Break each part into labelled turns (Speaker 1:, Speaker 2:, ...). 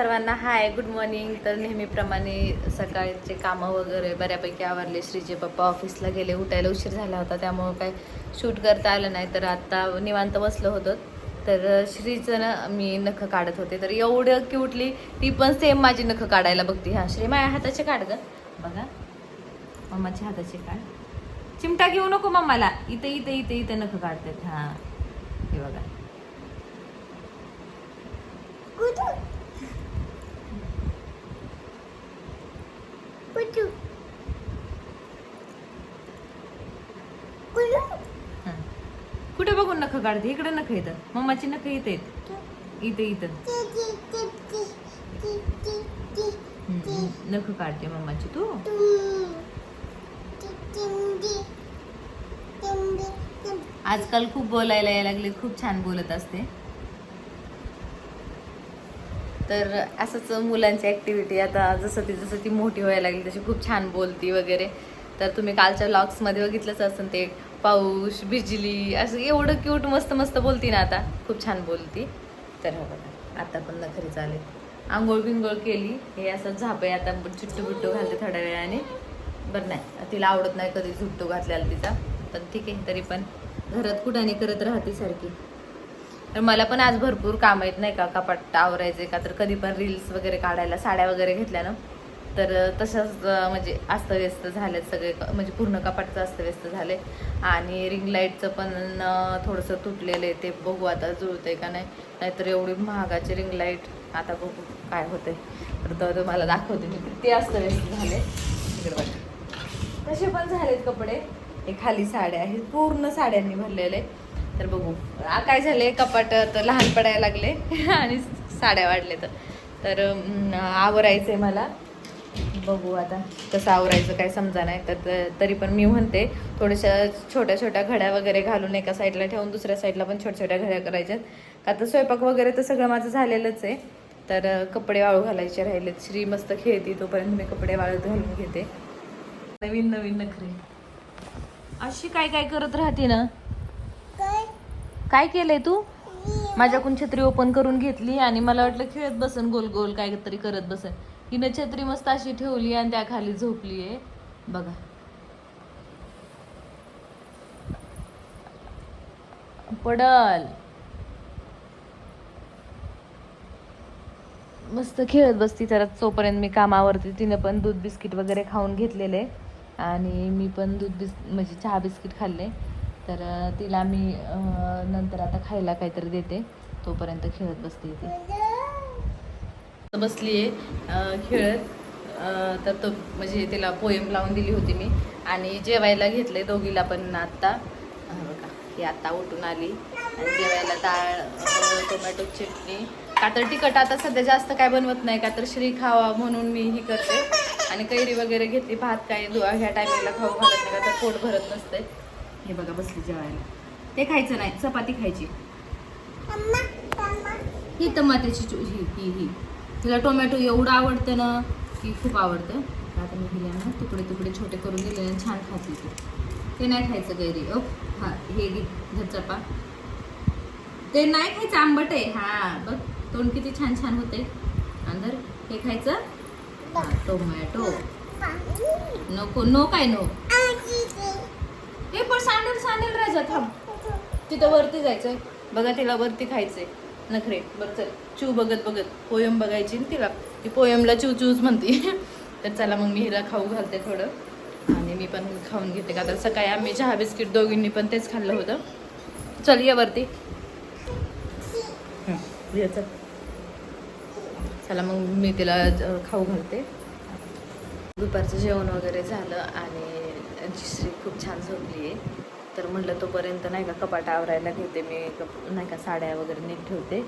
Speaker 1: सर्वांना hi good morning. तर नेहमीप्रमाणे सकाळचे कामं वगैरे बऱ्यापैकी आवरले. श्रीचे पप्पा ऑफिसला गेले उठायला उशीर झाला होता त्यामुळं काय शूट करता आलं नाही. तर आत्ता निवांत बसलो होतो. तर श्रीचं ना मी नखं काढत होते. तर एवढं क्यूटली ती पण सेम माझी नखं काढायला बघते. हां श्री माझ्या हाताचे काढ ग. बघा. मम्माच्या हाताचे काढ. चिमटा घेऊ नको मम्माला. इथं इथे इथं इथं नखं काढतात. हां. हे बघा. बघून नख काढते इकडे नख येतात. मम्माची नख इथे आहेत. इथे इथं. हम्म, नख काढते मम्माची तू. आजकाल खूप बोलायला यायला लागले खूप छान बोलत असते. तर असंच मुलांची ॲक्टिव्हिटी आता जसं ती जसं ती मोठी व्हायला लागली तशी खूप छान बोलती वगैरे. तर तुम्ही कालच्या व्लॉग्समध्ये बघितलंच असेल ते. पाऊस बिजली असं एवढं क्यूट मस्त मस्त बोलती ना आता. खूप छान बोलती. तर हो बघा आता पण नखरी चालेल. आंघोळ बिंघोळ केली. हे असं झापे आता चुट्टू बिट्टू घालते थोड्या वेळाने. बरं नाही तिला आवडत नाही कधी झुट्टू घातलेला तिचा. पण ठीक आहे तरी पण. घरात कुठाने करत राहते सारखी. तर मला पण आज भरपूर काम आहेत नाही का? कपाट आवरायचे का? तर कधी पण रील्स वगैरे काढायला साड्या वगैरे घेतल्या ना? तर तशाच म्हणजे अस्तव्यस्त झाले सगळे क- म्हणजे पूर्ण कपाटचं अस्तव्यस्त झाले आणि रिंग लाईटचं पण थोडंसं तुटलेलं आहे ते बघू आता जुळतंय का नाही. नाहीतर एवढी महागाची रिंग लाइट आता बघू काय होतंय. तर तो तुम्हाला दाखवते मी. किती अस्तव्यस्त झाले. इकडे बघा. तसे पण झालेत कपडे. हे खाली साड्या आहेत. पूर्ण साड्यांनी भरलेले. तर बघू. काय झाले? कपाट तर लहान पडायला लागले आणि साड्या वाढले तर तर आहे मला. बघू आता कसं आवरायचं काय समजा नाही. तर तरी पण मी म्हणते थोड्याशा छोट्या छोट्या घड्या वगैरे घालून एका साईडला ठेवून दुसऱ्या साईडला पण छोट्या छोट्या घड्या करायच्यात. का तर स्वयंपाक वगैरे तर सगळं माझं झालेलंच आहे. तर कपडे वाळू घालायचे राहिलेत. श्री मस्त खेळती तोपर्यंत मी कपडे वाळत घालून घेते. नवीन नवीन नखरे. अशी काय काय करत राहते ना? काय? केलंय तू? माझ्याकडून छत्री ओपन करून घेतली आणि मला वाटलं खेळत बसन गोल गोल काय तरी करत बसन. हिनं छत्री मस्त अशी ठेवली आणि त्या खाली झोपली आहे बघा. पडल. मस्त खेळत बसती तर तोपर्यंत मी कामावरती. तिनं पण दूध बिस्किट वगैरे खाऊन घेतलेले. आणि मी पण दूध बिस् म्हणजे चहा बिस्किट खाल्ले. तर तिला मी नंतर आता खायला काहीतरी देते. तोपर्यंत खेळत बसते ती. बसली आहे खेळत. तर तो म्हणजे तिला पोएम लावून दिली होती मी. आणि जेवायला घेतले दोघीला पण आत्ता हा बघा ही आत्ता उठून आली. आणि जेवायला डाळ टोमॅटो चटणी. का तर तिखट आता सध्या जास्त काय बनवत नाही का तर श्री खावा म्हणून मी ही करते. आणि कैरी वगैरे घेतली भात काय ह्या टायमिंगला खाऊ घालत नाही का तर पोट भरत नसते हे बघा बसली जेवायला. ते खायचं नाही चपाती खायची. ही टमाट्याची ही ही ही. तिला टोमॅटो एवढं आवडतं ना की खूप आवडतं. आता मी दिल्या ना तुकडे तुकडे छोटे करून दिले ना छान खाते ती. ते नाही खायचं गैरी ओ हां हे घे चपा ते नाही खायचं आंबट आहे. हां बघ तोंड किती छान छान होते अंदर हे खायचं? टोमॅटो. नको नो काय नो. हे पण सांडेल सांडेल राजा थांब. तिथं वरती जायचं बघा तिला वरती खायचंय. नखरे बरं चल चू बघत बघत. पोयम बघायची ना तिला. ती पोयमला चू चूच म्हणते. तर चला मग मी हिला खाऊ घालते थोडं. आणि मी पण खाऊन घेते. का तर सकाळी आम्ही चहा बिस्किट दोघींनी पण तेच खाल्लं होतं. चल ये वरती. हं, चल. चला मग मी तिला खाऊ घालते. दुपारचं जेवण वगैरे झालं आणि श्री खूप छान झोपली आहे तर म्हटलं तोपर्यंत नाही का कपाट आवरायला घेते मी कप नाही का साड्या वगैरे नीट ठेवते.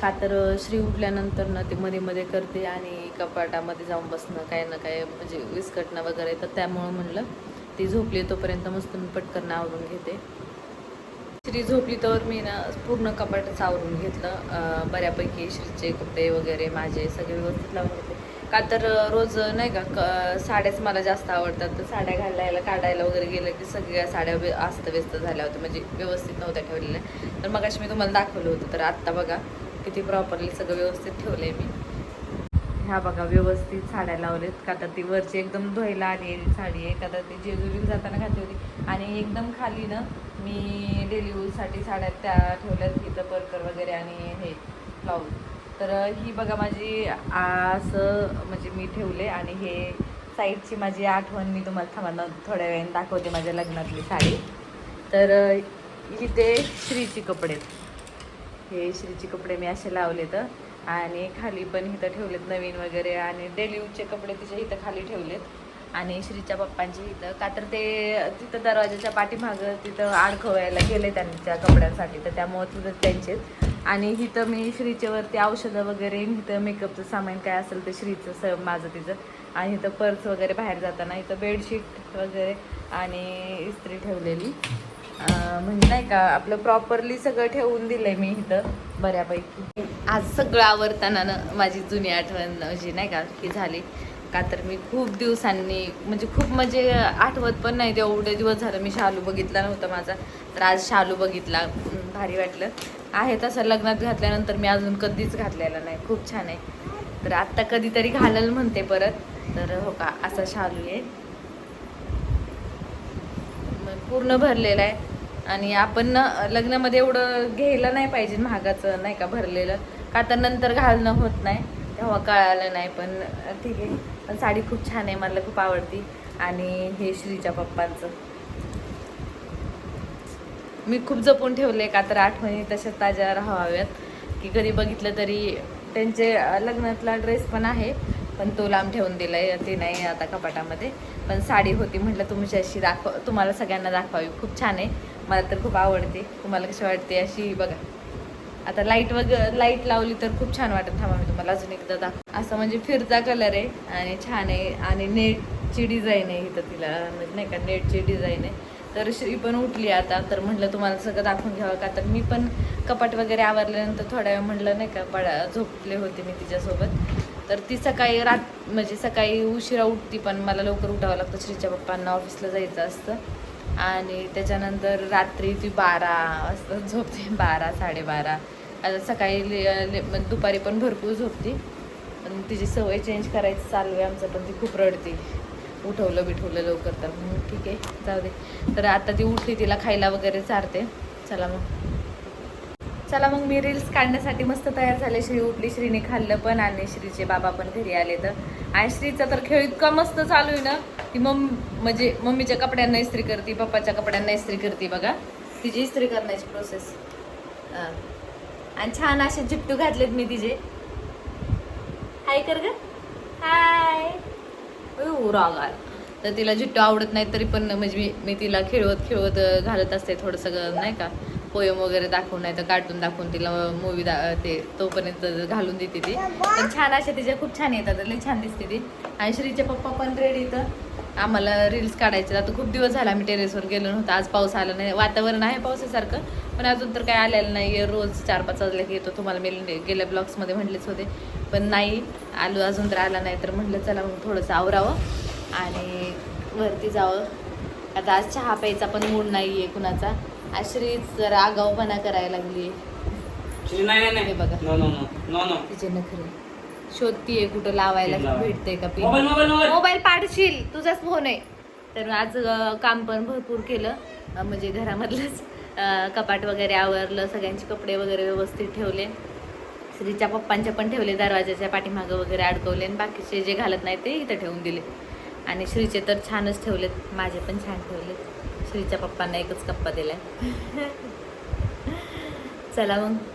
Speaker 1: का तर श्री उठल्यानंतर ना ते मध्ये मध्ये करते आणि कपाटामध्ये जाऊन बसणं काय ना काय म्हणजे विस्कटणं वगैरे तर त्यामुळं म्हणलं ती झोपली तोपर्यंत मस्त मी पटकन आवरून घेते. श्री झोपली तर मी ना पूर्ण कपाटच आवरून घेतलं. बऱ्यापैकी श्रीचे कपडे वगैरे माझे सगळे व्यवस्थित लावून घेते. का तर रोज नाही का क साड्याच मला जास्त आवडतात. तर साड्या घालायला काढायला वगैरे गेलं की सगळ्या साड्या व्य- अस्तव्यस्त झाल्या होत्या. म्हणजे व्यवस्थित नव्हत्या ठेवलेल्या. तर मग मी तुम्हाला दाखवलं होतं. तर आत्ता बघा किती प्रॉपरली सगळं व्यवस्थित ठेवलं आहे मी. ह्या बघा व्यवस्थित साड्या लावल्यात का तर ती वरची एकदम धुवायला आली साडी आहे. का तर ती जेजुरीला जाताना घातली होती. आणि एकदम खाली ना मी डेली यूजसाठी साड्या त्या ठेवल्यात. तिथं परकर वगैरे आणि हे ब्लाऊज तर ही बघा माझी असं म्हणजे मी ठेवले आणि हे साईडची माझी आठवण मी तुम्हाला थांबा थोड्या वेळाने दाखवते माझ्या लग्नातली साडी. तर इथे श्रीची कपडे. हे श्रीची कपडे मी असे लावले तर आणि खाली पण इथं ठेवलेत नवीन वगैरे आणि डेली यूजचे कपडे तिच्या इथं खाली ठेवलेत. आणि श्रीच्या पप्पांची इथं का तर ते तिथं दरवाजाच्या पाठीमागं तिथं आडखवायला गेले त्यांच्या कपड्यांसाठी तर त्यामुळं तिथं त्यांचेच आणि इथं मी श्रीच्या वरती औषधं वगैरे इथं मेकअपचं सामान काय असेल ते श्रीचं स माझं तिचं. आणि इथं पर्स वगैरे बाहेर जाताना इथं बेडशीट वगैरे आणि इस्त्री ठेवलेली. म्हणजे नाही का आपलं प्रॉपरली सगळं ठेवून दिलंय मी इथं बऱ्यापैकी. आज सगळं आवडताना माझी जुनी आठवण अशी नाही का की झाली. का तर मी खूप दिवसांनी म्हणजे खूप म्हणजे आठवत पण नाही तेवढे दिवस झालं मी शालू बघितला नव्हता माझा. तर आज शालू बघितला. भारी वाटलं. आहे तसं लग्नात घातल्यानंतर मी अजून कधीच घातलेला नाही. खूप छान आहे. तर आत्ता कधीतरी घालल म्हणते परत. तर हो का असा शालू आहे. मग पूर्ण भरलेला आहे. आणि आपण ना लग्नामध्ये एवढं घ्यायला नाही पाहिजे महागाचं नाही का भरलेलं. का तर नंतर घालणं होत नाही. तेव्हा कळालं नाही पण ठीक आहे. पण साडी खूप छान आहे मला खूप आवडती. आणि हे श्रीच्या पप्पांचं. मी खूप जपून ठेवले का तर आठवणी तशा ताज्या राहाव्यात. की कधी बघितलं तरी त्यांचे लग्नातला ड्रेस पण आहे पण तो लांब ठेवून दिला आहे ते नाही आता कपाटामध्ये. पण साडी होती म्हटलं तुमच्याशी दाखव तुम्हाला सगळ्यांना दाखवावी. खूप छान आहे. मला तर खूप आवडते. तुम्हाला कशी वाटते अशी बघा. आता लाइट वग लाइट लावली तर खूप छान वाटत. थांबा मी तुम्हाला अजून एकदा दाखव असं म्हणजे फिरता कलर आहे आणि छान आहे. आणि नेटची डिझाईन आहे इथं तिला म्हणजे नाही का नेटची डिझाईन आहे. तर श्री पण उठली आता तर म्हटलं तुम्हाला सगळं दाखवून घ्यावं का? तर मी पण कपाट वगैरे आवरल्यानंतर थोड्या वेळ म्हटलं नाही का पडा झोपले होते मी तिच्यासोबत. तर ती सकाळी रात म्हणजे सकाळी उशिरा उठती पण मला लवकर उठावं लागतं. श्रीच्या पप्पांना ऑफिसला जायचं असतं. आणि त्याच्यानंतर रात्री ती बारा वाजता झोपते. बारा साडेबारा. आता सकाळी ले- ले- म्हणजे दुपारी पण भरपूर झोपती. पण तिची सवय चेंज करायची चालू आहे आमचं पण ती खूप रडते. उठवलं बिठवलं लवकर तर. मग ठीक आहे जाऊ दे. तर आता ती उठली तिला खायला वगैरे चारते. चला मग. चला मग मी रील्स काढण्यासाठी मस्त तयार झाले. श्री उठली श्रीने खाल्लं पण आणि श्रीचे बाबा पण घरी आले तर. आणि श्रीचा तर खेळ इतका मस्त चालू आहे ना ती मम म्हणजे मम्मीच्या कपड्यांना इस्त्री करते पप्पाच्या कपड्यांना इस्त्री करते बघा. तिची इस्त्री करण्याची प्रोसेस आणि छान असे झिपटू घातलेत मी तिचे. हाय कर ग हाय राग आला. तर तिला जिट्टू आवडत नाही तरी पण म्हणजे मी मी तिला खेळवत खेळवत घालत असते थोडंसं सगळं नाही का? पोयम वगैरे दाखवून नाही तर कार्टून दाखवून तिला मूवी दा ते तोपर्यंत घालून देते ती. पण छान अशा तिच्या खूप छान येतात लई छान दिसते ती. आणि श्रीचे पप्पा पण रेडी तर. आम्हाला रील्स काढायचे. आता खूप दिवस झाला आम्ही टेरेसवर गेलो नव्हतो. आज पाऊस आला नाही. वातावरण आहे पावसासारखं पण अजून तर काय आलेलं नाही रोज चार पाच वाजले की येतो. तुम्हाला मी गेल्या ब्लॉग्समध्ये म्हटलेच होते. पण नाही आलो अजून तर आला नाही. तर म्हटलं चला मग थोडंसं आवरावं आणि वरती जावं. आता आज चहा प्यायचा पण मूड नाही आहे कुणाचा. आज श्रीच जरा आगाऊपणा करायला लागली हे
Speaker 2: नाही
Speaker 1: बघा.
Speaker 2: No no no no no
Speaker 1: तिचे नखरे. शोधतीये कुठं लावायला. भेटते का पिन?
Speaker 2: मोबाईल
Speaker 1: पाडशील तुझाच फोन आहे. तर आज काम पण भरपूर केलं. म्हणजे घरामधलंच कपाट वगैरे आवरलं सगळ्यांचे कपडे वगैरे व्यवस्थित ठेवले. श्रीच्या पप्पांचे पण ठेवले दरवाजाच्या पाठीमागं वगैरे अडकवले आणि बाकीचे जे घालत नाही ते इथं ठेवून दिले. आणि श्रीचे तर छानच ठेवलेत माझे पण छान ठेवलेत. श्रीच्या पप्पांना एकच कप्पा दिलाय. चला मग.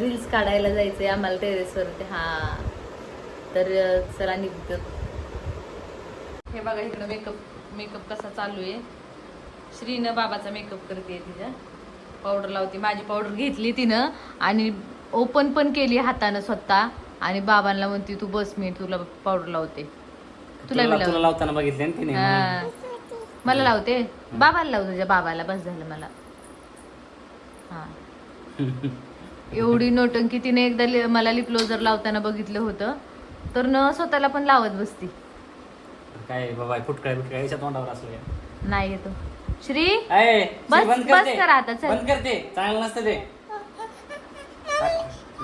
Speaker 1: रील्स काढायला जायचंय आम्हाला टेरेसवरती हा. तर चला निघतो. हे बघा इकडं मेकअप मेकअप कसा चालू आहे. श्रीनं बाबाचा मेकअप करते तिच्या पावडर लावते. माझी पावडर घेतली तिनं आणि ओपन पण केली हातानं स्वतः. आणि बाबांना म्हणते तू बस मी तुला पावडर लावते. तुला लावते
Speaker 2: तुला लावताना बघितले
Speaker 1: हा. मला लावते? बाबाला लाव तुझ्या बाबाला. बस झालं मला. हा. एवढी नोटंकी तिने एकदा लि- मला लिपलोजर लावताना बघितलं होतं. तर न स्वतःला पण लावत बसती.
Speaker 2: काय बाबा याच्या तोंडावर असलं काय
Speaker 1: नाही येतो. श्री बस-
Speaker 2: बंद
Speaker 1: बस
Speaker 2: करते
Speaker 1: करा आता, चल.
Speaker 2: बंद करते. चांगलं नसतं ते.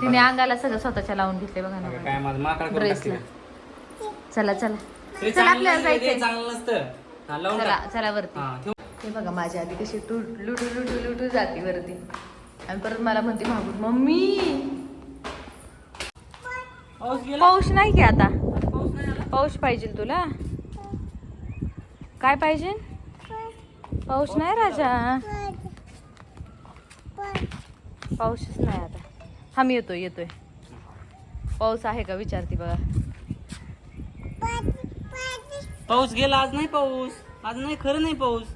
Speaker 1: तिने अंगाला सगळं स्वतःच्या लावून घेतले बघा
Speaker 2: अगं,
Speaker 1: ना
Speaker 2: काय माझं माकड करून
Speaker 1: ड्रेसला
Speaker 2: टाकते
Speaker 1: चला चला. चला आपल्याला
Speaker 2: चांगलं नाही, ते
Speaker 1: जायचंय.
Speaker 2: चांगलं नसतं. हा, लावून
Speaker 1: चला
Speaker 2: टाक.
Speaker 1: चला वरती.
Speaker 2: हा, ठेव.
Speaker 1: हे बघा माझ्या आधी कशी टू लुटू लुटू लुटू जाते वरती. आणि परत मला म्हणते मागून मम्मी!
Speaker 2: पाऊस
Speaker 1: नाही की आता.
Speaker 2: पाऊस
Speaker 1: पाहिजे तुला? काय पाहिजे? पाऊस नाही राजा. पाऊसच नाही आता. हा मी येतोय येतोय. पाऊस आहे का? विचारते बघा.
Speaker 2: पाऊस गेला आज नाही पाऊस. आज नाही खरं नाही पाऊस.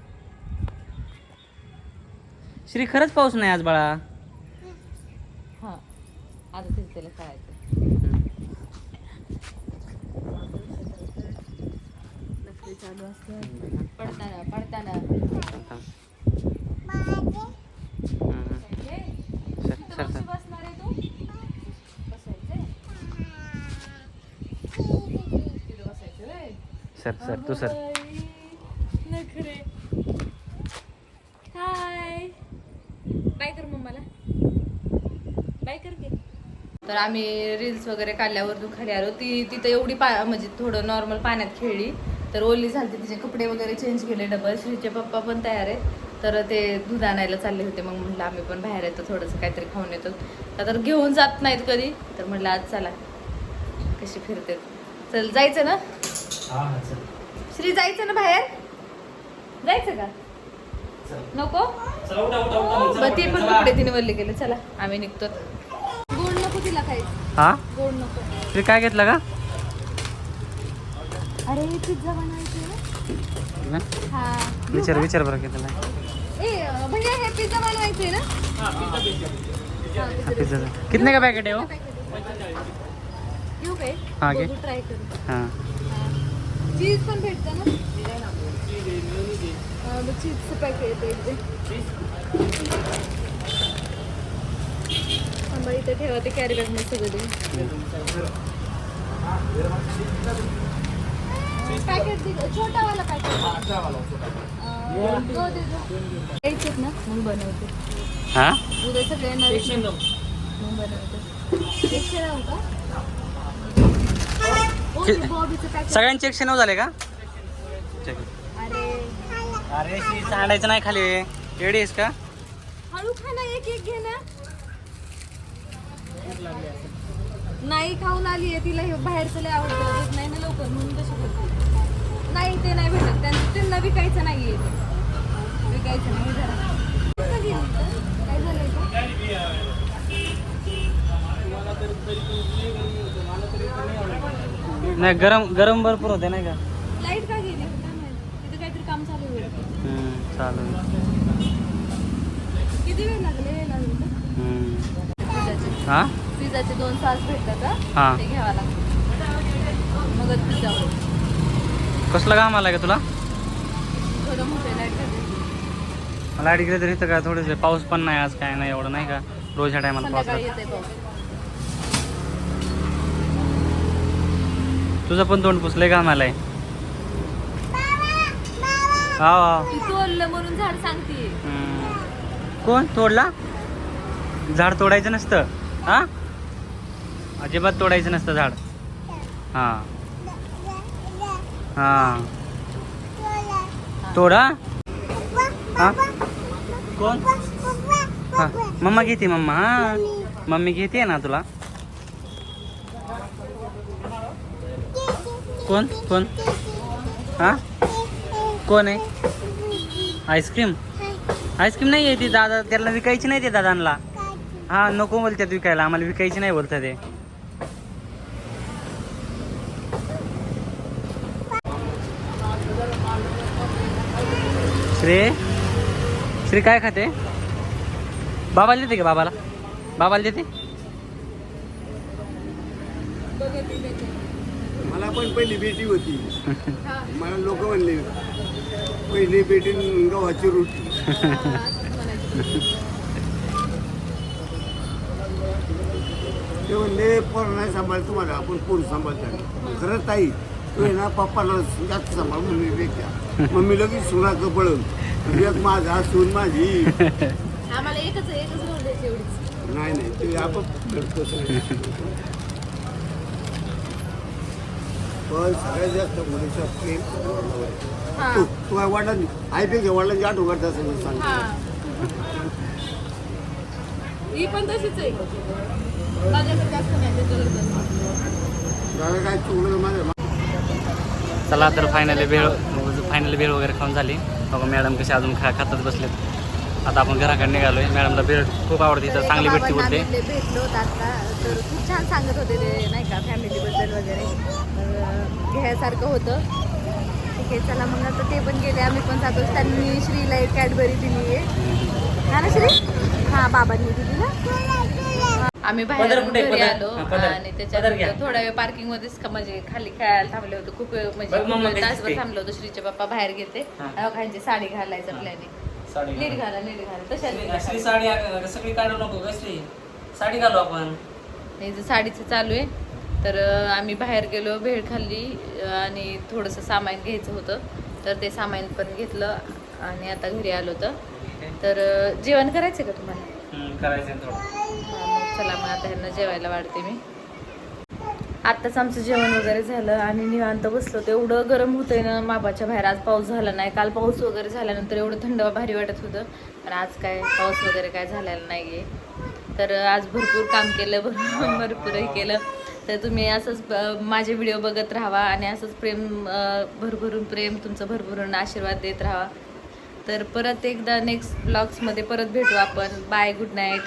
Speaker 2: श्री खरंच पाऊस नाही आज बाळा
Speaker 1: हा आता तिथे त्याला चालू असतात पडताना पडताना हे,
Speaker 2: सर सर
Speaker 1: कशी
Speaker 2: सर
Speaker 1: बसणार आहे तू बसायचंय? तिथं बसायचं व्हय?
Speaker 2: सर सर तू सर
Speaker 1: बाई, नखरे हाय बाय कर मम्माला बाय कर की तर आम्ही रील्स वगैरे काढल्यावर तू खाली आलो. ती तिथं एवढी पा म्हणजे थोडं नॉर्मल पाण्यात खेळली. तर ओली झाली तिचे कपडे वगैरे चेंज केले डबल श्रीचे पप्पा पण तयार आहेत. तर ते दूध आणायला चालले होते. मग म्हटलं आम्ही पण बाहेर येतो थोडंसं काहीतरी खाऊन येतो. का तर घेऊन जात नाहीत कधी. तर म्हटलं आज चला. कशी फिरते चल जायचं ना?
Speaker 2: चल.
Speaker 1: श्री जायचं ना बाहेर? जायचं का? नको? ते पण. कपडे तिने वरले गेले चला आम्ही निघतो. तिला काही?
Speaker 2: हा?
Speaker 1: गोड नको.
Speaker 2: श्री काय घेतलं का?
Speaker 1: अरे पिझ्झा बनवायचे ना? हा?
Speaker 2: विचार विचार बरं घेतलं
Speaker 1: ए भैया हे पिझ्झा बनवायचे ना?
Speaker 2: हा पिझ्झा कितने का पॅकेट आहे हो?
Speaker 1: घेऊ काय
Speaker 2: हा, घे.
Speaker 1: ट्राय करू.
Speaker 2: हां.
Speaker 1: चीज पण भेटतं ना? हा, चीजचं पॅकेट थांबा इथे ठेवा ते कॅरी बॅग सगळं दे पॅकेट छोटावाला पॅकेट ना मग बनवते.
Speaker 2: हां?
Speaker 1: उद्या सगळे. मग बनवते. एकशे का
Speaker 2: सगळ्यांचे एकशे नऊ झाले का?
Speaker 1: अरे.
Speaker 2: अरे सांडायचं नाही खाली. रेडी आहेस का?
Speaker 1: हळू खा ना एक एक घे ना. नाही खाऊन आली आहे तिला हे बाहेरचं लय आवडतं. देत नाही ना लवकर म्हणून तशी करते? नाही ते नाही भेटत. त्यांना त्यांना विकायचं नाही आहे विकायचं नाही जरा? काय झालंय का
Speaker 2: नाही गरम गरम भरपूर होते नाही का?
Speaker 1: लाइट का गेली? तिथं काहीतरी काम चालू
Speaker 2: चालेल
Speaker 1: किती वेळ लागले लागले
Speaker 2: हा?
Speaker 1: पिझ्झाचे दोन सास भेटतात ते घ्यावा लागतं. मगच पिझ्झा होईल.
Speaker 2: कसलं काम आलं का तुला?
Speaker 1: थोडं मोठे लाइट
Speaker 2: मला गेलं तरी इथं काय थोडेसे पाऊस पण नाही आज काय नाही एवढं नाही का? रोज ह्या टायमाला पाऊस तुझं पण तोंड पुसलंय काम आलंय. हा हा.
Speaker 1: ती तोडलं म्हणून झाड सांगते.
Speaker 2: कोण? तोडला? झाड तोडायचं नसतं. हा? अजिबात तोडायचं नसतं झाड. हा. हा. तोडा. हा? कोण? हा. मम्मा घेते मम्मा. हा. मम्मी घेते ना तुला. कोण? कोण? हा? कोण आहे? आईस्क्रीम? आईस्क्रीम नाही आहे ती दादा त्याला विकायची नाही ते दादांना. हा नको बोलतात विकायला. आम्हाला विकायची नाही बोलतात ते. श्री श्री काय खाते? बाबाला देते का बाबाला? बाबाला देते?
Speaker 3: मला पण पहिली बेटी होती. मला लोक म्हणले पहिली बेटी गव्हाची रोटी. ते म्हणले पोर नाही सांभाळ तुम्हाला आपण पोर सांभाळता. खरंच ताई तू ना पप्पाला जास्त सांभाळ मम्मीपेक्षा मम्मी लगेच सुनाचं पळून एक माझा सून माझी
Speaker 1: आम्हाला एकच एकच रोल द्यायची एवढीच
Speaker 3: नाही नाही ते सगळे. पण सगळ्यात जास्त मुलीचं प्रेम वडिलांवर आहे.
Speaker 1: हा.
Speaker 3: तू तू काय वडिलांनी आईपेक्षा वडिलांची आठवण करत असेल तर सांग
Speaker 1: हा पण तशीच आहे माझ्याकडे जास्त नाही त्याच्याकडे जास्त.
Speaker 3: दादा काय चुकलं तर माझ्या
Speaker 2: चला तर फायनली वेळ फायनली वेळ वगैरे खाऊन झाली. बघा मॅडम कसे अजून खा खातच बसलेत. आता आपण घराकडे निघालोय. मॅडमला भेळ खूप आवडते.
Speaker 1: तर
Speaker 2: चांगली भेटते बोलते.
Speaker 1: भेटलो आता तर खूप छान सांगत होते ते नाही का फॅमिलीबद्दल वगैरे. घ्यायसारखं होतं. ठीक आहे चला मग आता ते पण गेले. आम्ही पण जातो त्यांनी श्रीला एक कॅडबरी दिली आहे ना श्री? हा बाबांनी दिली ना? आम्ही बाहेर
Speaker 2: पदर कुठे?
Speaker 1: घरी
Speaker 2: पदर?
Speaker 1: आलो
Speaker 2: हा, पदर.
Speaker 1: आणि
Speaker 2: पदर घ्या.
Speaker 1: त्याच्यात थोडा वेळ पार्किंग मध्येच का म्हणजे खाली खेळायला थांबले होते. खूप वेळ म्हणजे
Speaker 2: बघ मम्मा
Speaker 1: खूप वेळ
Speaker 2: कशी
Speaker 1: तासभर. थांबलो होतो. श्रीचे पप्पा बाहेर गेले.
Speaker 2: हा.
Speaker 1: खायची साडी घालायचा प्लॅनिंग नीट घाला नीट घाला. तशाच
Speaker 2: साडी सगळी काढू नको कसली साडी घालू आपण.
Speaker 1: हे जे साडीचं चालू आहे तर अं, आम्ही बाहेर गेलो भेळ खाल्ली अं, आणि थोडंसं सामान घ्यायचं होतं. तर ते सामान पण घेतलं आणि आता घरी आलो होतं. तर अं, जेवण करायचं का तुम्हाला?
Speaker 2: करायचं थोडं.
Speaker 1: हा, चला मग आता ह्यांना जेवायला वाढते मी. आत्ताच आमचं जेवण वगैरे झालं आणि निवांत बसलो. तेवढं एवढं गरम होतंय ना मापाच्या बाहेर आज पाऊस झाला नाही. काल पाऊस वगैरे झाल्यानंतर एवढं थंड भारी वाटत होतं. पण आज काय पाऊस वगैरे काय झालेला नाही आहे तर आज भरपूर काम केलं भरपूर भरपूरही केलं. तर तुम्ही असंच माझे व्हिडिओ बघत राहावा आणि असंच प्रेम भरभरून प्रेम तुमचं भरभरून आशीर्वाद देत राहा तर परत एकदा नेक्स्ट ब्लॉग्समध्ये परत भेटू आपण. Bye good night